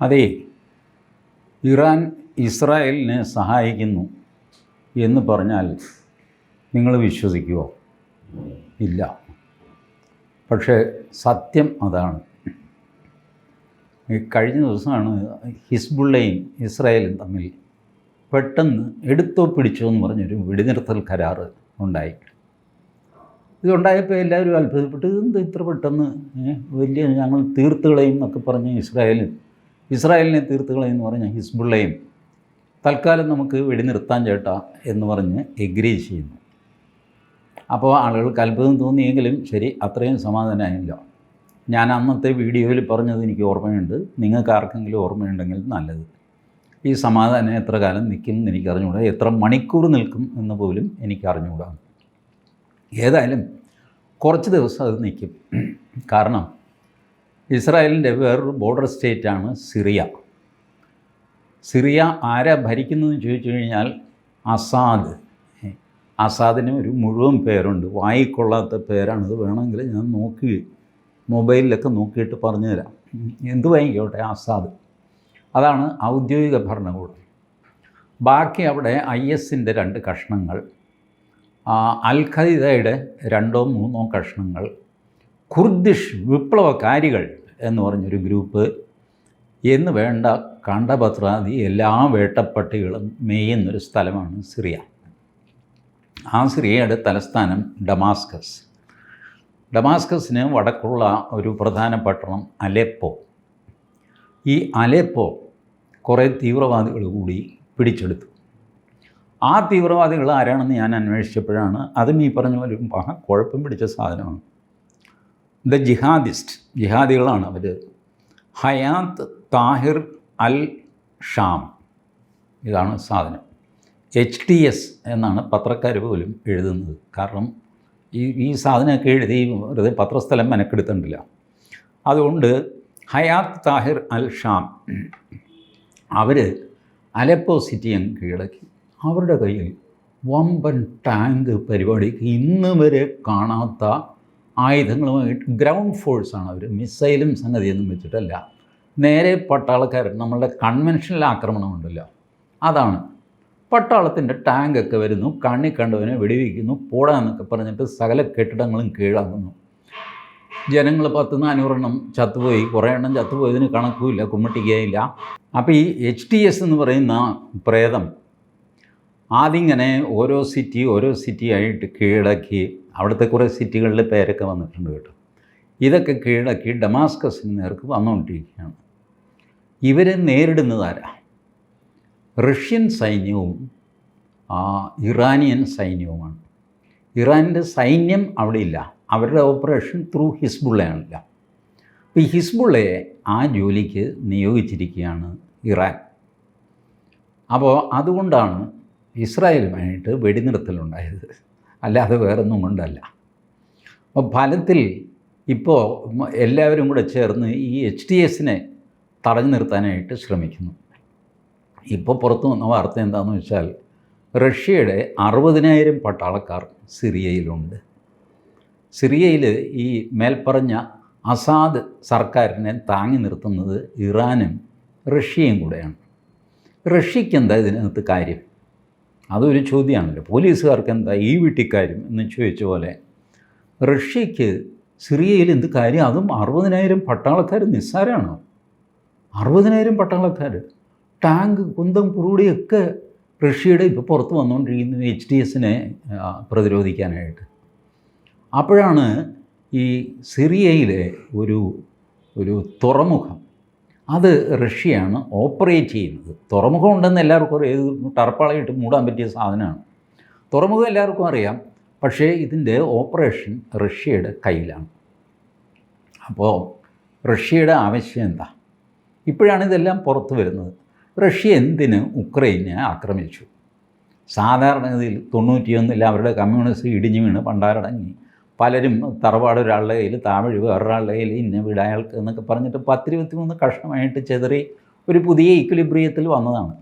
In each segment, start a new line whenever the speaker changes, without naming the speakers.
അതെ ഇറാൻ ഇസ്രായേലിനെ സഹായിക്കുന്നു എന്ന് പറഞ്ഞാൽ നിങ്ങൾ വിശ്വസിക്കുമോ ഇല്ല. പക്ഷേ സത്യം അതാണ്. കഴിഞ്ഞ ദിവസമാണ് ഹിസ്ബുള്ളയും ഇസ്രായേലും തമ്മിൽ പെട്ടെന്ന് എടുത്തോ പിടിച്ചോ എന്ന് പറഞ്ഞൊരു വെടിനിർത്തൽ കരാറ് ഉണ്ടായി. ഇതുണ്ടായപ്പോൾ എല്ലാവരും അത്ഭുതപ്പെട്ടു. ഇതെന്ത് ഇത്ര പെട്ടെന്ന്? വലിയ ഞങ്ങൾ തീർത്തുകളെയും എന്നൊക്കെ പറഞ്ഞ് ഇസ്രായേലും ഇസ്രായേലിനെ തീർത്തുകളയും എന്ന് പറഞ്ഞ ഹിസ്ബുള്ളയും തൽക്കാലം നമുക്ക് വെടിനിർത്താൻ ചേട്ടാ എന്ന് പറഞ്ഞ് എഗ്രി ചെയ്യുന്നു. അപ്പോൾ ആളുകൾക്ക് അത്ഭുതം തോന്നിയെങ്കിലും ശരി അത്രയും സമാധാനമായില്ല. ഞാൻ അന്നത്തെ വീഡിയോയിൽ പറഞ്ഞത് എനിക്ക് ഓർമ്മയുണ്ട്. നിങ്ങൾക്ക് ആർക്കെങ്കിലും ഓർമ്മയുണ്ടെങ്കിൽ നല്ലത്. ഈ സമാധാനം എത്ര കാലം നിൽക്കും എന്ന് എനിക്ക് അറിഞ്ഞുകൂടാ. എത്ര മണിക്കൂർ നിൽക്കും എന്ന് പോലും എനിക്ക് അറിഞ്ഞുകൂടാ. ഏതായാലും കുറച്ച് ദിവസം അത് നിൽക്കും. കാരണം ഇസ്രായേലിന്റെ വേറൊരു ബോർഡർ സ്റ്റേറ്റാണ് സിറിയ. സിറിയ ആരാ ഭരിക്കുന്നതെന്ന് ചോദിച്ചു കഴിഞ്ഞാൽ അസാദ്. അസാദിന് ഒരു മുഴുവൻ പേരുണ്ട്. വായിക്കൊള്ളാത്ത പേരാണിത് വേണമെങ്കിൽ ഞാൻ നോക്കി മൊബൈലിലൊക്കെ നോക്കിയിട്ട് പറഞ്ഞുതരാം. തരാം എന്ത് വാങ്ങിക്കോട്ടെ അസാദ്. അതാണ് ഔദ്യോഗിക ഭരണകൂടം. ബാക്കി അവിടെ ഐ എസിന്റെ രണ്ട് കഷ്ണങ്ങൾ അൽ ഖൈദയുടെ രണ്ടോ മൂന്നോ കഷ്ണങ്ങൾ കുർദിഷ് വിപ്ലവകാരികൾ എന്ന് പറഞ്ഞൊരു ഗ്രൂപ്പ് എന്ന് വേണ്ട കണ്ടപത്രാദി എല്ലാ വേട്ടപ്പട്ടികളും മേയുന്നൊരു സ്ഥലമാണ് സിറിയ. ആ സിറിയയുടെ തലസ്ഥാനം ഡമാസ്കസ്. ഡമാസ്കസിന് വടക്കുള്ള ഒരു പ്രധാന പട്ടണം അലെപ്പോ. ഈ അലെപ്പോ കുറേ തീവ്രവാദികൾ കൂടി പിടിച്ചെടുത്തു. ആ തീവ്രവാദികൾ ആരാണെന്ന് ഞാൻ അന്വേഷിച്ചപ്പോഴാണ് അതും ഈ പറഞ്ഞ പോലെ കുഴപ്പം പിടിച്ച സാധനമാണ്. ദ ജിഹാദിസ്റ്റ് ജിഹാദികളാണ് അവർ ഹയാത്ത് താഹിർ അൽ ഷാം. ഇതാണ് സാധനം. എച്ച് ടി എസ് എന്നാണ് പത്രക്കാർ പോലും എഴുതുന്നത്. കാരണം ഈ ഈ സാധനമൊക്കെ എഴുതി വെറുതെ പത്രസ്ഥലം മെനക്കെടുത്തിട്ടില്ല അതുകൊണ്ട് ഹയാത്ത് താഹിർ അൽ ഷാം അവർ അലപ്പോ സിറ്റിയൻ കീഴടക്കി. അവരുടെ കയ്യിൽ വമ്പൻ ടാങ്ക് പരിപാടിക്ക് ഇന്ന് വരെ കാണാത്ത ആയുധങ്ങളുമായിട്ട് ഗ്രൗണ്ട് ഫോഴ്സാണ് അവർ മിസൈലും സംഗതിയൊന്നും വെച്ചിട്ടല്ല. നേരെ പട്ടാളക്കാരൻ നമ്മളുടെ കൺവെൻഷണൽ ആക്രമണമുണ്ടല്ലോ. അതാണ്. പട്ടാളത്തിന്റെ ടാങ്കൊക്കെ വരുന്നു. കണ്ണി കണ്ടവനെ വെടിവെക്കുന്നു. പോടാന്നൊക്കെ പറഞ്ഞിട്ട് സകല കെട്ടിടങ്ങളും കീഴാകുന്നു ജനങ്ങൾ പത്ത് നാനൂറെണ്ണം ചത്തുപോയി. കുറേ എണ്ണം ചത്തുപോയതിന് കണക്കുമില്ല. കുമ്മട്ടിക്കുകയില്ല. അപ്പോൾ ഈ എച്ച് ടി എസ് എന്ന് പറയുന്ന പ്രേതം ആദ്യം ഇങ്ങനെ ഓരോ സിറ്റി ഓരോ സിറ്റി ആയിട്ട് കീഴടക്കി അവിടുത്തെ കുറേ സിറ്റികളിലെ പേരൊക്കെ വന്നിട്ടുണ്ട് കേട്ടോ. ഇതൊക്കെ കീഴടക്കി ഡമാസ്കസിന് നേർക്ക് വന്നുകൊണ്ടിരിക്കുകയാണ്. ഇവരെ നേരിടുന്നതാരാ റഷ്യൻ സൈന്യവും ഇറാനിയൻ സൈന്യവുമാണ്. ഇറാനിന്റെ സൈന്യം അവിടെ ഇല്ല. അവരുടെ ഓപ്പറേഷൻ ത്രൂ ഹിസ്ബുള്ളയാണില്ല. അപ്പോൾ ഈ ഹിസ്ബുള്ളയെ ആ ജോലിക്ക് നിയോഗിച്ചിരിക്കുകയാണ് ഇറാൻ. അപ്പോൾ അതുകൊണ്ടാണ് ഇസ്രായേലുമായിട്ട് വെടിനിർത്തലുണ്ടായത്. അല്ലാതെ വേറൊന്നും കൊണ്ടല്ല. അപ്പോൾ ഫലത്തിൽ ഇപ്പോൾ എല്ലാവരും കൂടെ ചേർന്ന് ഈ എച്ച് ഡി എസിനെ തടഞ്ഞു നിർത്താനായിട്ട് ശ്രമിക്കുന്നു. ഇപ്പോൾ പുറത്തു വന്ന വാർത്ത എന്താണെന്ന് വെച്ചാൽ റഷ്യയുടെ അറുപതിനായിരം പട്ടാളക്കാർ സിറിയയിലുണ്ട്. സിറിയയിൽ ഈ മേൽപ്പറഞ്ഞ അസാദ് സർക്കാരിനെ താങ്ങി നിർത്തുന്നത് ഇറാനും റഷ്യയും കൂടെയാണ്. റഷ്യക്ക് എന്താ ഇതിനകത്ത് കാര്യം? അതൊരു ചോദ്യമാണല്ലോ. പോലീസുകാർക്ക് എന്താ ഈ വീട്ടിക്കാര്യം എന്ന് ചോദിച്ച പോലെ റഷ്യക്ക് സിറിയയിൽ എന്ത് കാര്യം? അതും അറുപതിനായിരം പട്ടാളക്കാർ നിസ്സാരമാണോ അറുപതിനായിരം പട്ടാളക്കാർ ടാങ്ക് കുന്തം കുറുടിയൊക്കെ റഷ്യയുടെ ഇപ്പോൾ പുറത്ത് വന്നുകൊണ്ടിരിക്കുന്നു എച്ച് ഡി എസിനെ പ്രതിരോധിക്കാനായിട്ട്. അപ്പോഴാണ് ഈ സിറിയയിലെ ഒരു ഒരു തുറമുഖം അത് റഷ്യയാണ് ഓപ്പറേറ്റ് ചെയ്യുന്നത്. തുറമുഖം ഉണ്ടെന്ന് എല്ലാവർക്കും അറിയാം. ഇത് ടർപ്പാളയിട്ട് മൂടാൻ പറ്റിയ സാധനമാണ്. തുറമുഖം എല്ലാവർക്കും അറിയാം. പക്ഷേ ഇതിന്റെ ഓപ്പറേഷൻ റഷ്യയുടെ കയ്യിലാണ്. അപ്പോൾ റഷ്യയുടെ ആവശ്യം എന്താ? ഇപ്പോഴാണ് ഇതെല്ലാം പുറത്തു വരുന്നത്. റഷ്യ എന്തിന് ഉക്രൈനെ ആക്രമിച്ചു? സാധാരണഗതിയിൽ തൊണ്ണൂറ്റിയൊന്നിൽ അവരുടെ കമ്മ്യൂണിസ്റ്റ് ഇടിഞ്ഞു വീണ് പണ്ടാരടങ്ങി. പലരും തറവാട് ഒരാളുടെ കയ്യിൽ താമിഴ് വേറൊരാളുടെ കയ്യിൽ ഇന്ന വീട് എന്നൊക്കെ പറഞ്ഞിട്ട് പത്തിരുപത്തി മൂന്ന് കഷ്ണമായിട്ട് ചെതറി ഒരു പുതിയ ഇക്വിലിബ്രിയത്തിൽ വന്നതാണ്.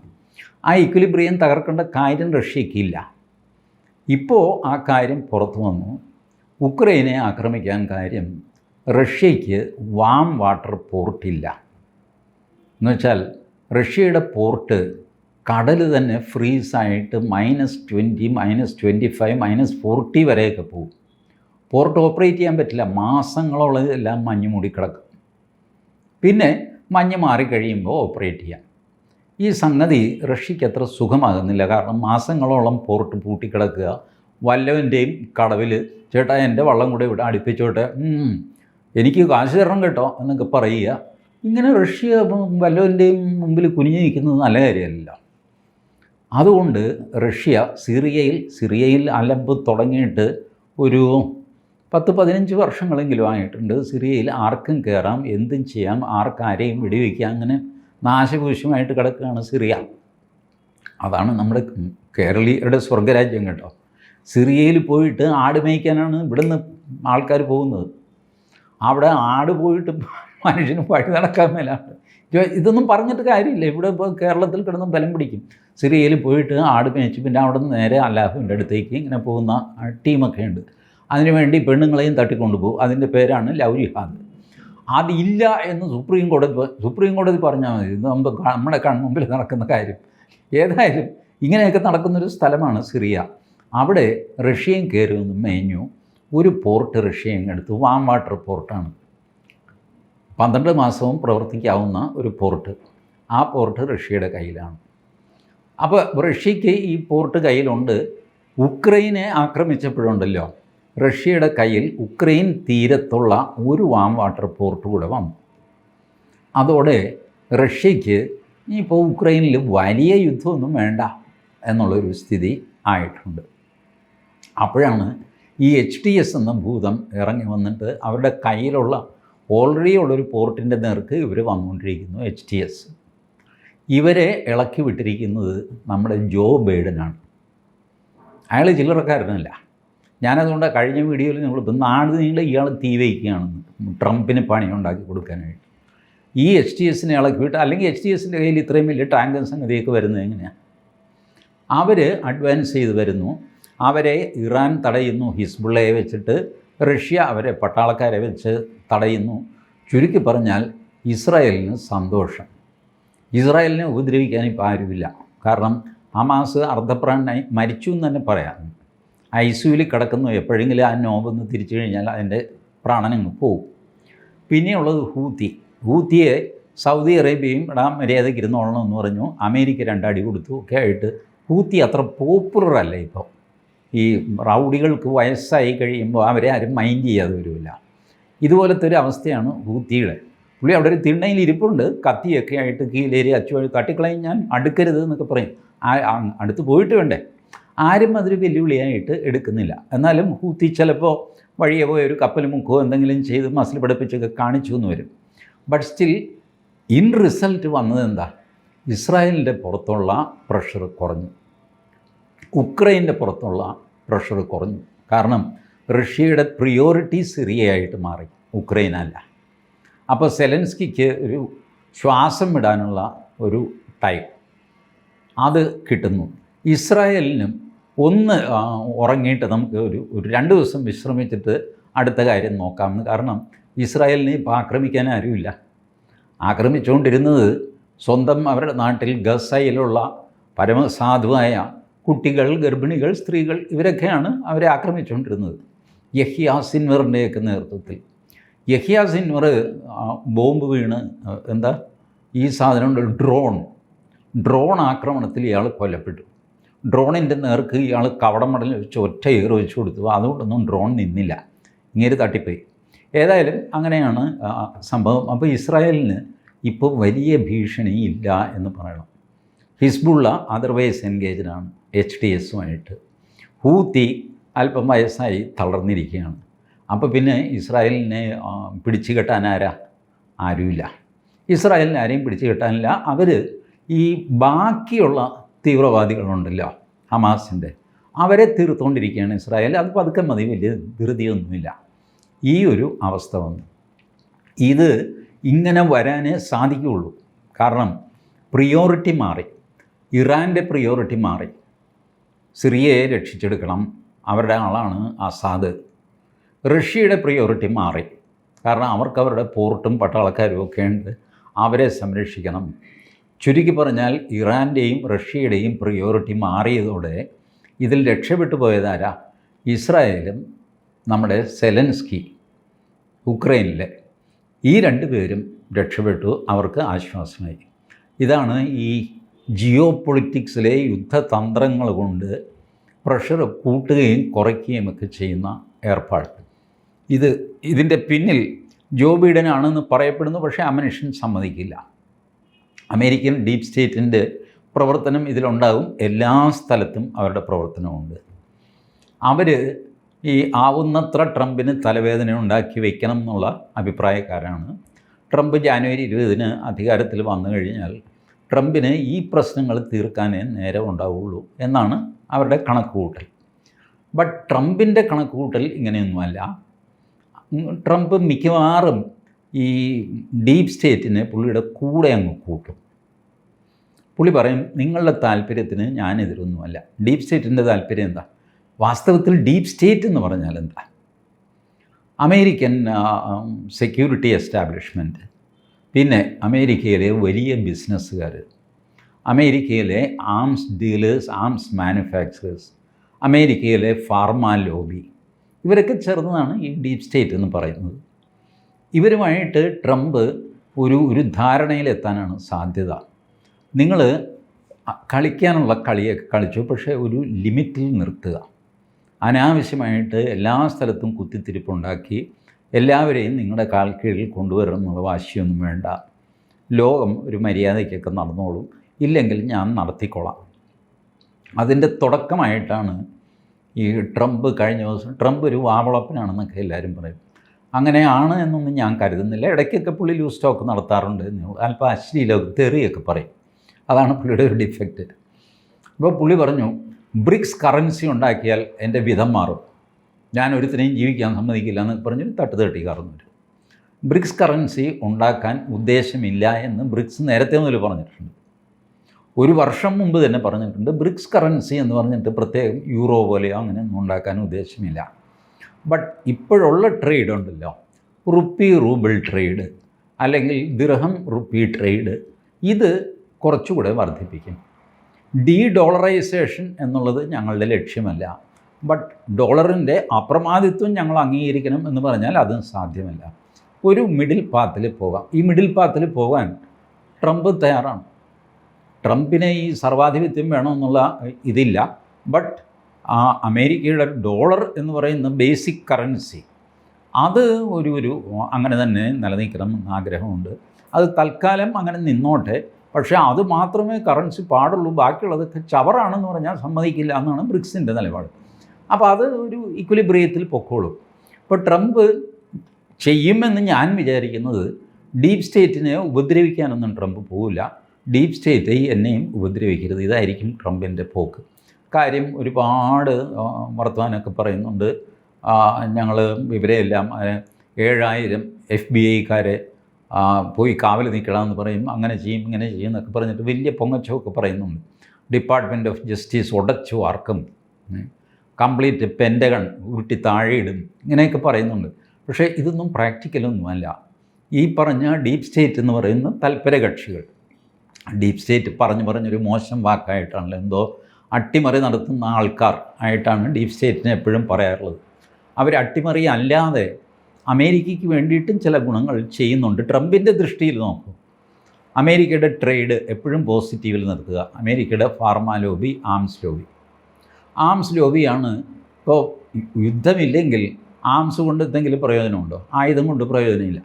ആ ഇക്വിലിബ്രിയം തകർക്കേണ്ട കാര്യം റഷ്യക്കില്ല ഇപ്പോൾ ആ കാര്യം പുറത്തു വന്നു. ഉക്രൈനെ ആക്രമിക്കാൻ കാര്യം റഷ്യയ്ക്ക് വാം വാട്ടർ പോർട്ടില്ല എന്നുവെച്ചാൽ റഷ്യയുടെ പോർട്ട് കടൽ തന്നെ ഫ്രീസായിട്ട് minus twenty minus twenty five minus forty വരെയൊക്കെ പോകും. പോർട്ട് ഓപ്പറേറ്റ് ചെയ്യാൻ പറ്റില്ല. മാസങ്ങളോളം എല്ലാം മഞ്ഞ് മൂടിക്കിടക്കും. പിന്നെ മഞ്ഞ് മാറിക്കഴിയുമ്പോൾ ഓപ്പറേറ്റ് ചെയ്യാം. ഈ സംഗതി റഷ്യക്ക് അത്ര സുഖമാകുന്നില്ല. കാരണം മാസങ്ങളോളം പോർട്ട് പൂട്ടിക്കിടക്കുക വല്ലവന്റെയും കടവിൽ ചേട്ടാ എന്റെ വള്ളം കൂടെ ഇവിടെ അടുപ്പിച്ചോട്ടെ. എനിക്ക് കാശ് തരണം കേട്ടോ എന്നൊക്കെ പറയുക. ഇങ്ങനെ റഷ്യ വല്ലവന്റെയും മുമ്പിൽ കുനിഞ്ഞു നിൽക്കുന്നത് നല്ല കാര്യമല്ല അതുകൊണ്ട് റഷ്യ സിറിയയിൽ സിറിയയിൽ അലമ്പ് തുടങ്ങിയിട്ട് ഒരു പത്ത് പതിനഞ്ച് വർഷങ്ങളെങ്കിലും ആയിട്ടുണ്ട്. സിറിയയിൽ ആർക്കും കയറാം എന്തും ചെയ്യാം ആർക്കാരെയും വെടിവെക്കാം അങ്ങനെ നാശഭൂഷ്യമായിട്ട് കിടക്കുകയാണ് സിറിയ. അതാണ് നമ്മുടെ കേരളീയരുടെ സ്വർഗരാജ്യം കേട്ടോ. സിറിയയിൽ പോയിട്ട് ആട് മേയ്ക്കാനാണ് ഇവിടുന്ന് ആൾക്കാർ പോകുന്നത്. അവിടെ ആട് പോയിട്ട് മനുഷ്യന് വഴി നടക്കാൻ മേലാണ്. ഇതൊന്നും പറഞ്ഞിട്ട് കാര്യമില്ല. ഇവിടെ ഇപ്പോൾ കേരളത്തിൽ കിടന്ന് ബലം പിടിക്കും. സിറിയയിൽ പോയിട്ട് ആട് മേയിച്ച് പിന്നെ അവിടെ നിന്ന് നേരെ അല്ലാഹുവിന്റെ അടുത്തേക്ക് ഇങ്ങനെ പോകുന്ന ടീമൊക്കെ ഉണ്ട്. അതിനുവേണ്ടി പെണ്ണുങ്ങളെയും തട്ടിക്കൊണ്ടുപോകും. അതിന്റെ പേരാണ് ലവ് ജിഹാദ് അതില്ല എന്ന് സുപ്രീം കോടതി സുപ്രീം കോടതി പറഞ്ഞാൽ മതി. നമ്മൾ നമ്മുടെ കൺമുമ്പിൽ നടക്കുന്ന കാര്യം. ഏതായാലും ഇങ്ങനെയൊക്കെ നടക്കുന്നൊരു സ്ഥലമാണ് സിറിയ. അവിടെ റഷ്യയും കയറുമെന്ന് മേഞ്ഞു. ഒരു പോർട്ട് റഷ്യയും എടുത്തു. വാം വാട്ടർ പോർട്ടാണ്. പന്ത്രണ്ട് മാസവും പ്രവർത്തിക്കാവുന്ന ഒരു പോർട്ട്. ആ പോർട്ട് റഷ്യയുടെ കയ്യിലാണ്. അപ്പോൾ റഷ്യക്ക് ഈ പോർട്ട് കയ്യിലുണ്ട്. ഉക്രൈനെ ആക്രമിച്ചപ്പോഴുണ്ടല്ലോ. റഷ്യയുടെ കയ്യിൽ ഉക്രൈൻ തീരത്തുള്ള ഒരു വാം വാട്ടർ പോർട്ട് കൂടെ വന്നു. അതോടെ റഷ്യയ്ക്ക് ഇപ്പോൾ ഉക്രൈനിൽ വലിയ യുദ്ധമൊന്നും വേണ്ട എന്നുള്ളൊരു സ്ഥിതി ആയിട്ടുണ്ട്. അപ്പോഴാണ് ഈ എച്ച് ടി എസ് എന്ന ഭൂതം ഇറങ്ങി വന്നിട്ട് അവരുടെ കയ്യിലുള്ള ഓൾറെഡി ഉള്ളൊരു പോർട്ടിന്റെ നേർക്ക് ഇവർ വന്നുകൊണ്ടിരിക്കുന്നു എച്ച് ടി എസ് ഇവരെ ഇളക്കി വിട്ടിരിക്കുന്നത് നമ്മുടെ ജോ ബൈഡനാണ്. അയാൾ ചില്ലറക്കാരനല്ല. ഞാനതുകൊണ്ട് കഴിഞ്ഞ വീഡിയോയിൽ നമ്മൾ ഇപ്പം നാട് നീളെ ഇയാൾ തീ വയ്ക്കുകയാണെന്ന് ട്രംപിന് പണി ഉണ്ടാക്കി കൊടുക്കാനായിട്ട്. ഈ എച്ച് ടി എസിനെ ഇളക്കി വിട്ട് അല്ലെങ്കിൽ എച്ച് ടി എസിന്റെ കയ്യിൽ ഇത്രയും വലിയ ടാങ്കും സംഗതിയൊക്കെ വരുന്നത് എങ്ങനെയാണ് അവർ അഡ്വാൻസ് ചെയ്ത് വരുന്നു. അവരെ ഇറാൻ തടയുന്നു. ഹിസ്ബുള്ളയെ വെച്ചിട്ട് റഷ്യ അവരെ പട്ടാളക്കാരെ വെച്ച് തടയുന്നു. ചുരുക്കി പറഞ്ഞാൽ ഇസ്രായേലിന് സന്തോഷം. ഇസ്രായേലിനെ ഉപദ്രവിക്കാൻ ഇപ്പോൾ ആരുമില്ല. കാരണം ഹമാസ് അർദ്ധപ്രാണനായി മരിച്ചു എന്ന് തന്നെ പറയാം. ഐ സിയുവിൽ കിടക്കുന്നു. എപ്പോഴെങ്കിലും ആ നോബൊന്ന് തിരിച്ചു കഴിഞ്ഞാൽ അതിന്റെ പ്രാണനങ്ങ് പോകും പിന്നെയുള്ളത് ഹൂത്തി. ഹൂത്തിയെ സൗദി അറേബ്യയും ഇടാൻ മര്യാദയ്ക്ക് ഇരുന്നോളണം എന്ന് പറഞ്ഞു. അമേരിക്ക രണ്ടടി കൊടുത്തു. ഒക്കെ ആയിട്ട് ഹൂത്തി അത്ര പോപ്പുലർ അല്ല ഇപ്പോൾ ഈ റൗഡികൾക്ക് വയസ്സായി കഴിയുമ്പോൾ അവരെ ആരും മൈൻഡ് ചെയ്യാതെ വരുമില്ല ഇതുപോലത്തെ ഒരു അവസ്ഥയാണ് ഹൂത്തിയുടെ. പുള്ളി അവിടെ ഒരു തിണ്ണയിൽ ഇരിപ്പുണ്ട്. കത്തിയൊക്കെ ആയിട്ട് കീലേരി അച്ചുവഴി തട്ടിക്കളയും. ഞാൻ അടുക്കരുത് എന്നൊക്കെ പറയും. അടുത്ത് പോയിട്ട് വേണ്ടേ? ആരും അതൊരു വെല്ലുവിളിയായിട്ട് എടുക്കുന്നില്ല. എന്നാലും ഹൂത്തി ചിലപ്പോൾ വഴിയെ പോയ ഒരു കപ്പൽ മുക്കോ എന്തെങ്കിലും ചെയ്ത് മസിൽ പഠിപ്പിച്ചൊക്കെ കാണിച്ചു എന്ന് വരും. ബട്ട് സ്റ്റിൽ ഇൻ റിസൾട്ട് വന്നത് എന്താ? ഇസ്രായേലിന്റെ പുറത്തുള്ള പ്രഷർ കുറഞ്ഞു. ഉക്രൈന്റെ പുറത്തുള്ള പ്രഷർ കുറഞ്ഞു. കാരണം റഷ്യയുടെ പ്രിയോറിറ്റി സിറിയയായിട്ട് മാറി. ഉക്രൈനല്ല അപ്പോൾ സെലൻസ്കിക്ക് ഒരു ശ്വാസം വിടാനുള്ള ഒരു ടൈം അത് കിട്ടുന്നു. ഇസ്രായേലിനും ഒന്ന് ഉറങ്ങിയിട്ട് നമുക്ക് ഒരു ഒരു രണ്ട് ദിവസം വിശ്രമിച്ചിട്ട് അടുത്ത കാര്യം നോക്കാമെന്ന്. കാരണം ഇസ്രായേലിനെ ഇപ്പോൾ ആക്രമിക്കാൻ ആരുമില്ല. ആക്രമിച്ചുകൊണ്ടിരുന്നത് സ്വന്തം അവരുടെ നാട്ടിൽ ഗസയിലുള്ള പരമസാധുവായ കുട്ടികൾ ഗർഭിണികൾ സ്ത്രീകൾ ഇവരൊക്കെയാണ് അവരെ ആക്രമിച്ചുകൊണ്ടിരുന്നത്. യഹിയ സിൻവറിന്റെയൊക്കെ നേതൃത്വത്തിൽ. യഹിയ സിൻവർ ബോംബ് വീണ് എന്താ? ഈ സാധനമുണ്ട് ഡ്രോൺ ഡ്രോൺ ആക്രമണത്തിൽ ഇയാൾ കൊല്ലപ്പെട്ടു. ഡ്രോണിന്റെ നേർക്ക് ഇയാൾ കവടമടൽ വെച്ച് ഒറ്റ ഏറ് വെച്ച് കൊടുത്തു. അതുകൊണ്ടൊന്നും ഡ്രോൺ നിന്നില്ല. ഇങ്ങനെ തട്ടിപ്പോയി. ഏതായാലും അങ്ങനെയാണ് സംഭവം. അപ്പോൾ ഇസ്രായേലിന് ഇപ്പോൾ വലിയ ഭീഷണി ഇല്ല എന്ന് പറയണം. ഹിസ്ബുള്ള അതർവൈസ് എൻഗേജ്ഡാണ് എച്ച് ഡി എസുമായിട്ട്. ഹൂത്തി അല്പം വയസ്സായി തളർന്നിരിക്കുകയാണ്. അപ്പോൾ പിന്നെ ഇസ്രായേലിനെ പിടിച്ചു കെട്ടാൻ ആരാ? ആരുമില്ല. ഇസ്രായേലിനെ ആരെയും പിടിച്ചു കെട്ടാനില്ല. അവർ ഈ ബാക്കിയുള്ള തീവ്രവാദികളുണ്ടല്ലോ ഹമാസിന്റെ. അവരെ തീർത്തുകൊണ്ടിരിക്കുകയാണ് ഇസ്രായേൽ. അത് പതുക്കെ മതി വലിയ ധൃതിയൊന്നുമില്ല. ഈ ഒരു അവസ്ഥ വന്നു. ഇത് ഇങ്ങനെ വരാനേ സാധിക്കുകയുള്ളൂ. കാരണം പ്രിയോറിറ്റി മാറി. ഇറാന്റെ പ്രിയോറിറ്റി മാറി. സിറിയയെ രക്ഷിച്ചെടുക്കണം. അവരുടെ ആളാണ് അസാദ് റഷ്യയുടെ പ്രിയോറിറ്റി മാറി. കാരണം അവർക്ക് അവരുടെ പോർട്ടും പട്ടാളക്കാരും ഒക്കെ ഉണ്ട്. അവരെ സംരക്ഷിക്കണം. ചുരുക്കി പറഞ്ഞാൽ ഇറാന്റെയും റഷ്യയുടെയും പ്രിയോറിറ്റി മാറിയതോടെ ഇതിൽ രക്ഷപ്പെട്ടു പോയതാരാ ഇസ്രായേലും നമ്മുടെ സെലൻസ്കി ഉക്രൈനിലെ. ഈ രണ്ട് പേരും രക്ഷപ്പെട്ടു അവർക്ക് ആശ്വാസമായി. ഇതാണ് ഈ ജിയോ പൊളിറ്റിക്സിലെ യുദ്ധതന്ത്രങ്ങൾ കൊണ്ട് പ്രഷർ കൂട്ടുകയും കുറയ്ക്കുകയും ഒക്കെ ചെയ്യുന്ന ഏർപ്പാട്. ഇത് ഇതിന്റെ പിന്നിൽ ജോ ബൈഡൻ ആണെന്ന് പറയപ്പെടുന്നു പക്ഷേ ആ മനുഷ്യൻ സമ്മതിക്കില്ല. അമേരിക്കൻ ഡീപ് സ്റ്റേറ്റിന്റെ പ്രവർത്തനം ഇതിലുണ്ടാകും. എല്ലാ സ്ഥലത്തും അവരുടെ പ്രവർത്തനമുണ്ട്. അവർ ഈ ആവുന്നത്ര ട്രംപിന് തലവേദന ഉണ്ടാക്കി വയ്ക്കണം എന്നുള്ള അഭിപ്രായക്കാരാണ്. ട്രംപ് ജാനുവരി ഇരുപതിന് അധികാരത്തിൽ വന്നു കഴിഞ്ഞാൽ ട്രംപിന് ഈ പ്രശ്നങ്ങൾ തീർക്കാനേ നേരം ഉണ്ടാവുള്ളൂ എന്നാണ് അവരുടെ കണക്കുകൂട്ടൽ. ബട്ട് ട്രംപിന്റെ കണക്കുകൂട്ടൽ ഇങ്ങനെയൊന്നുമല്ല. ട്രംപ് മിക്കവാറും ഈ ഡീപ് സ്റ്റേറ്റിനെ പുള്ളിയുടെ കൂടെ അങ്ങ് കൂട്ടും. പുള്ളി പറയും നിങ്ങളുടെ താല്പര്യത്തിന് ഞാനെതിരൊന്നുമല്ല ഡീപ് സ്റ്റേറ്റിന്റെ താല്പര്യം എന്താ? വാസ്തവത്തിൽ ഡീപ് സ്റ്റേറ്റ് എന്ന് പറഞ്ഞാൽ എന്താ? അമേരിക്കൻ സെക്യൂരിറ്റി എസ്റ്റാബ്ലിഷ്മെന്റ് പിന്നെ അമേരിക്കയിലെ വലിയ ബിസിനസ്സുകാർ അമേരിക്കയിലെ ആംസ് ഡീലേഴ്സ് ആംസ് മാനുഫാക്ചറേഴ്സ് അമേരിക്കയിലെ ഫാർമ ലോബി ഇവരൊക്കെ ചേർന്നതാണ് ഈ ഡീപ് സ്റ്റേറ്റ് എന്ന് പറയുന്നത്. ഇവരുമായിട്ട് ട്രംപ് ഒരു ഒരു ധാരണയിലെത്താനാണ് സാധ്യത. നിങ്ങൾ കളിക്കാനുള്ള കളിയൊക്കെ കളിച്ചു പക്ഷേ ഒരു ലിമിറ്റിൽ നിർത്തുക. അനാവശ്യമായിട്ട് എല്ലാ സ്ഥലത്തും കുത്തിത്തിരിപ്പുണ്ടാക്കി എല്ലാവരെയും നിങ്ങളുടെ കാൽ കീഴിൽ കൊണ്ടുവരണം എന്നുള്ള വാശിയൊന്നും വേണ്ട. ലോകം ഒരു മര്യാദയ്ക്കൊക്കെ നടന്നോളും. ഇല്ലെങ്കിൽ ഞാൻ നടത്തിക്കൊള്ളാം അതിന്റെ തുടക്കമായിട്ടാണ് ഈ ട്രംപ് കഴിഞ്ഞ ദിവസം ട്രംപ് ഒരു വാവളപ്പനാണെന്നൊക്കെ എല്ലാവരും പറയും. അങ്ങനെയാണ് എന്നൊന്നും ഞാൻ കരുതുന്നില്ല. ഇടയ്ക്കൊക്കെ പുള്ളി ലൂസ് സ്റ്റോക്ക് നടത്താറുണ്ട്. അല്പം അശ്ലീലമൊക്കെ തെറിയൊക്കെ പറയും. അതാണ് പുള്ളിയുടെ ഒരു ഡിഫക്റ്റ്. അപ്പോൾ പുള്ളി പറഞ്ഞു ബ്രിക്സ് കറൻസി ഉണ്ടാക്കിയാൽ എന്റെ വിധം മാറും. ഞാൻ ഒരുത്തിനെയും ജീവിക്കാൻ സമ്മതിക്കില്ല എന്ന് പറഞ്ഞു തട്ട് തട്ടി കറന്നു ബ്രിക്സ് കറൻസി ഉണ്ടാക്കാൻ ഉദ്ദേശമില്ല എന്ന് ബ്രിക്സ് നേരത്തെ മുതൽ പറഞ്ഞിട്ടുണ്ട്. ഒരു വർഷം മുമ്പ് തന്നെ പറഞ്ഞിട്ടുണ്ട് ബ്രിക്സ് കറൻസി എന്ന് പറഞ്ഞിട്ട് പ്രത്യേകം യൂറോ പോലെയോ അങ്ങനെയൊന്നും ഉണ്ടാക്കാൻ ഉദ്ദേശമില്ല. ബട്ട് ഇപ്പോഴുള്ള ട്രേഡ് ഉണ്ടല്ലോ. റുപ്പി റൂബിൾ ട്രേഡ് അല്ലെങ്കിൽ ദിർഹം റുപ്പി ട്രേഡ് ഇത് കുറച്ചുകൂടെ വർദ്ധിപ്പിക്കും. ഡീ ഡോളറൈസേഷൻ എന്നുള്ളത് ഞങ്ങളുടെ ലക്ഷ്യമല്ല. ബട്ട് ഡോളറിന്റെ അപ്രമാദിത്വം ഞങ്ങൾ അംഗീകരിക്കണം എന്ന് പറഞ്ഞാൽ അതും സാധ്യമല്ല. ഒരു മിഡിൽ പാത്തിൽ പോകാം. ഈ മിഡിൽ പാത്തിൽ പോകാൻ ട്രംപ് തയ്യാറാണ്. ട്രംപിനെ ഈ സർവാധിപത്യം വേണമെന്നുള്ള ഇതില്ല. ബട്ട് ആ അമേരിക്കയുടെ ഡോളർ എന്ന് പറയുന്ന ബേസിക് കറൻസി. അത് ഒരു ഒരു അങ്ങനെ തന്നെ നിലനിൽക്കണം എന്ന് ആഗ്രഹമുണ്ട്. അത് തൽക്കാലം അങ്ങനെ നിന്നോട്ടെ. പക്ഷേ അത് മാത്രമേ കറൻസി പാടുള്ളൂ. ബാക്കിയുള്ളതൊക്കെ ചവറാണെന്ന് പറഞ്ഞാൽ സമ്മതിക്കില്ല എന്നാണ് ബ്രിക്സിന്റെ നിലപാട്. അപ്പോൾ അത് ഒരു ഇക്വലിബ്രിയത്തിൽ പൊക്കോളും. ഇപ്പോൾ ട്രംപ് ചെയ്യുമെന്ന് ഞാൻ വിചാരിക്കുന്നത് ഡീപ് സ്റ്റേറ്റിനെ ഉപദ്രവിക്കാനൊന്നും ട്രംപ് പോവില്ല. ഡീപ് സ്റ്റേറ്റ് എന്നെയും ഉപദ്രവിക്കരുത്. ഇതായിരിക്കും ട്രംപിന്റെ പോക്ക്. കാര്യം ഒരുപാട് വർത്തമാനമൊക്കെ പറയുന്നുണ്ട്. ഞങ്ങൾ ഇവരെയെല്ലാം ഏഴായിരം എഫ് ബി ഐക്കാരെ പോയി കാവൽ നിൽക്കണമെന്ന് പറയും. അങ്ങനെ ചെയ്യും ഇങ്ങനെ ചെയ്യും എന്നൊക്കെ പറഞ്ഞിട്ട് വലിയ പൊങ്ങച്ചമൊക്കെ പറയുന്നുണ്ട്. ഡിപ്പാർട്ട്മെന്റ് ഓഫ് ജസ്റ്റിസ് ഉടച്ചു ആർക്കും കംപ്ലീറ്റ് പെന്റഗൺ ഉരുട്ടി താഴെയിടും ഇങ്ങനെയൊക്കെ പറയുന്നുണ്ട്. പക്ഷേ ഇതൊന്നും പ്രാക്ടിക്കലൊന്നുമല്ല. ഈ പറഞ്ഞ ഡീപ് സ്റ്റേറ്റ് എന്ന് പറയുന്ന തൽപര കക്ഷികൾ ഡീപ് സ്റ്റേറ്റ് പറഞ്ഞു പറഞ്ഞൊരു മോശം വാക്കായിട്ടാണല്ലോ എന്തോ അട്ടിമറി നടത്തുന്ന ആൾക്കാർ ആയിട്ടാണ് ഡീപ് സ്റ്റേറ്റിനെ എപ്പോഴും പറയാറുള്ളത്. അവർ അട്ടിമറി അല്ലാതെ അമേരിക്കയ്ക്ക് വേണ്ടിയിട്ടും ചില ഗുണങ്ങൾ ചെയ്യുന്നുണ്ട്. ട്രംപിന്റെ ദൃഷ്ടിയിൽ നോക്കൂ. അമേരിക്കയുടെ ട്രേഡ് എപ്പോഴും പോസിറ്റീവിൽ നിർത്തുക അമേരിക്കയുടെ pharma lobby arms lobby. Arms ലോബിയാണ് ഇപ്പോൾ യുദ്ധമില്ലെങ്കിൽ ആംസ് കൊണ്ട് എന്തെങ്കിലും പ്രയോജനമുണ്ടോ? ആയുധം കൊണ്ട് പ്രയോജനമില്ല.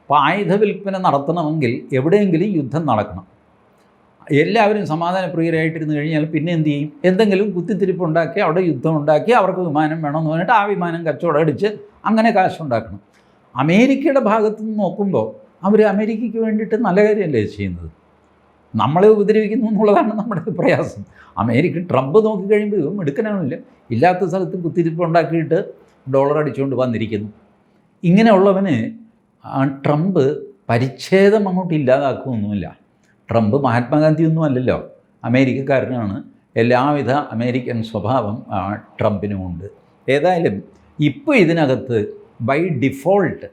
അപ്പോൾ ആയുധ വിൽപ്പന നടത്തണമെങ്കിൽ എവിടെയെങ്കിലും യുദ്ധം നടക്കണം. എല്ലാവരും സമാധാനപ്രിയരായിട്ടിരുന്ന് കഴിഞ്ഞാൽ പിന്നെ എന്ത് ചെയ്യും? എന്തെങ്കിലും കുത്തിത്തിരിപ്പ് ഉണ്ടാക്കി അവിടെ യുദ്ധം ഉണ്ടാക്കി അവർക്ക് വിമാനം വേണമെന്ന് പറഞ്ഞിട്ട് ആ വിമാനം കച്ചവടം അടിച്ച് അങ്ങനെ കാശുണ്ടാക്കണം. അമേരിക്കയുടെ ഭാഗത്തു നിന്ന് നോക്കുമ്പോൾ അവർ അമേരിക്കയ്ക്ക് വേണ്ടിയിട്ട് നല്ല കാര്യമല്ലേ ചെയ്യുന്നത്? നമ്മളെ ഉപദ്രവിക്കുന്നു എന്നുള്ളതാണ് നമ്മുടെ പ്രയാസം. അമേരിക്ക ട്രംപ് നോക്കിക്കഴിയുമ്പോൾ ഇവൻ എടുക്കാനാണില്ല ഇല്ലാത്ത സ്ഥലത്ത് കുത്തിരിപ്പ് ഉണ്ടാക്കിയിട്ട് ഡോളർ അടിച്ചുകൊണ്ട് വന്നിരിക്കുന്നു. ഇങ്ങനെയുള്ളവന് ട്രംപ് പരിച്ഛേദം അങ്ങോട്ട് ഇല്ലാതാക്കുമൊന്നുമില്ല ട്രംപ് മഹാത്മാഗാന്ധി ഒന്നും അല്ലല്ലോ. അമേരിക്കക്കാരനാണ്. എല്ലാവിധ അമേരിക്കൻ സ്വഭാവം ട്രംപിനുമുണ്ട് ഏതായാലും ഇപ്പോൾ ഇതിനകത്ത് ബൈ ഡിഫോൾട്ട്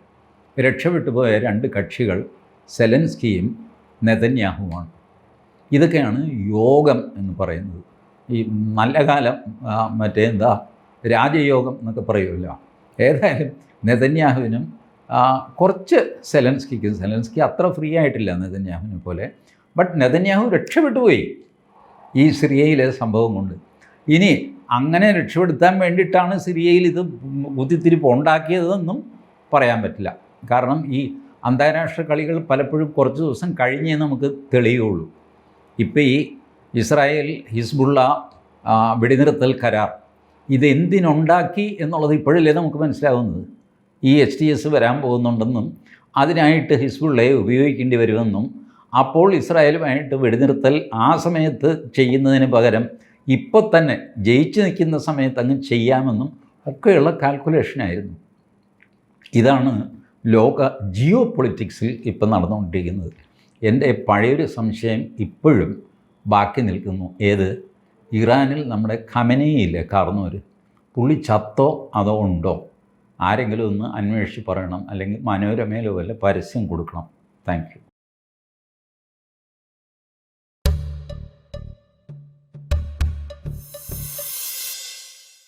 രക്ഷപ്പെട്ടു പോയ രണ്ട് കക്ഷികൾ സെലൻസ്കിയും നെതന്യാഹുമാണ് ഇതൊക്കെയാണ് യോഗം എന്ന് പറയുന്നത്. ഈ നല്ല കാലം മറ്റേ എന്താ രാജയോഗം എന്നൊക്കെ പറയുമല്ലോ. ഏതായാലും നെതന്യാഹുവിനും കുറച്ച് സെലൻസ്കിക്കും സെലൻസ്കി അത്ര ഫ്രീ ആയിട്ടില്ല നെതന്യാഹുവിനെ പോലെ ബട്ട് നെതന്യാഹു രക്ഷപ്പെട്ടു പോയി. ഈ സിറിയയിലെ സംഭവം കൊണ്ട്. ഇനി അങ്ങനെ രക്ഷപ്പെടുത്താൻ വേണ്ടിയിട്ടാണ് സിറിയയിൽ ഇത് കുത്തിത്തിരിപ്പ് ഉണ്ടാക്കിയതെന്നും പറയാൻ പറ്റില്ല. കാരണം ഈ അന്താരാഷ്ട്ര കളികൾ പലപ്പോഴും കുറച്ച് ദിവസം കഴിഞ്ഞേ നമുക്ക് തെളിയുള്ളൂ ഇപ്പോൾ ഈ ഇസ്രായേൽ ഹിസ്ബുള്ള വെടിനിർത്തൽ കരാർ. ഇതെന്തിനുണ്ടാക്കി എന്നുള്ളത് ഇപ്പോഴല്ലേ നമുക്ക് മനസ്സിലാവുന്നത്. ഈ എച്ച് ടി എസ് വരാൻ പോകുന്നുണ്ടെന്നും അതിനായിട്ട് ഹിസ്ബുള്ളയെ ഉപയോഗിക്കേണ്ടി വരുമെന്നും അപ്പോൾ ഇസ്രായേലുമായിട്ട് വെടിനിർത്തൽ ആ സമയത്ത് ചെയ്യുന്നതിന് പകരം ഇപ്പോൾ തന്നെ ജയിച്ചു നിൽക്കുന്ന സമയത്ത് അങ്ങ് ചെയ്യാമെന്നും ഒക്കെയുള്ള കാൽക്കുലേഷനായിരുന്നു ഇതാണ് ലോക ജിയോ പൊളിറ്റിക്സിൽ ഇപ്പം നടന്നുകൊണ്ടിരിക്കുന്നത്. എന്റെ പഴയൊരു സംശയം ഇപ്പോഴും ബാക്കി നിൽക്കുന്നു. ഏത്? ഇറാനിൽ നമ്മുടെ ഖമനയിലെ കാർന്നവർ പുള്ളി ചത്തോ അതോ ഉണ്ടോ? ആരെങ്കിലും ഒന്ന് അന്വേഷിച്ച് പറയണം. അല്ലെങ്കിൽ മനോരമയിലോ വല്ല പരസ്യം കൊടുക്കണം. താങ്ക്